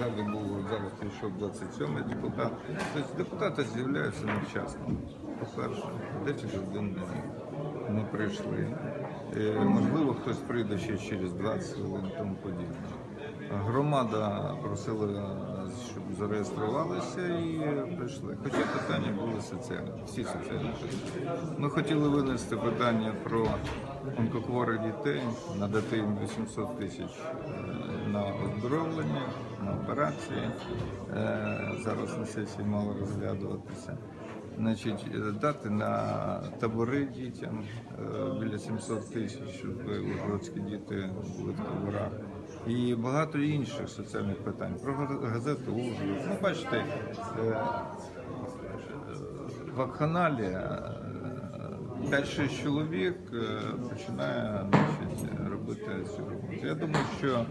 залі був зараз прийшов 27 депутат. Тобто депутати з'являються невчасно. По-перше, 10 годин не, прийшли. Е, можливо, хтось прийде ще через 20 хвилин тому подібне. Громада просила, щоб зареєструвалися і прийшли. Хоча питання були соціальні, всі соціальні. Ми хотіли винести питання про онкохворих дітей, надати їм 800 тисяч е, оздоровлення, на операції. Е, Зараз на сесії мало розглядуватися. Значить, е, дати на табори дітям е, біля 700 тисяч, щоб ужгородські діти були в таборах. І багато інших соціальних питань. Про газету Ужгород. Ну, бачите, вакханалія, 5-6 чоловік починає значить, робити цю роботу. Я думаю, що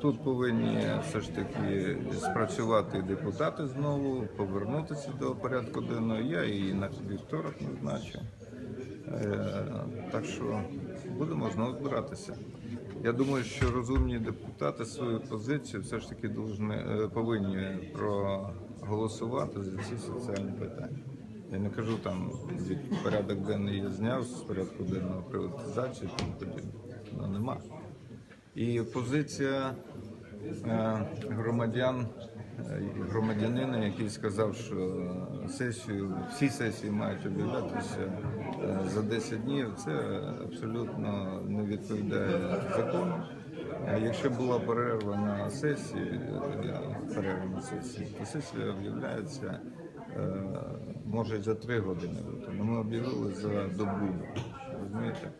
тут повинні все ж таки спрацювати депутати знову, повернутися до порядку денного. Я і на вівторок назначив. Е, Так що будемо знову збиратися. Я думаю, що розумні депутати свою позицію все ж таки е, повинні проголосувати за ці соціальні питання. Я не кажу там порядок денний я зняв з порядку денного приватизацію, тому подібне. Ну нема. І позиція громадян, е, громадянина, який сказав, що сесію, всі сесії мають об'являтися е, за 10 днів, це абсолютно не відповідає закону. Е, Якщо була перерва на сесії, е, перерва то сесія об'являється е, може за 3 години але Ми об'явили за добу. Розумієте?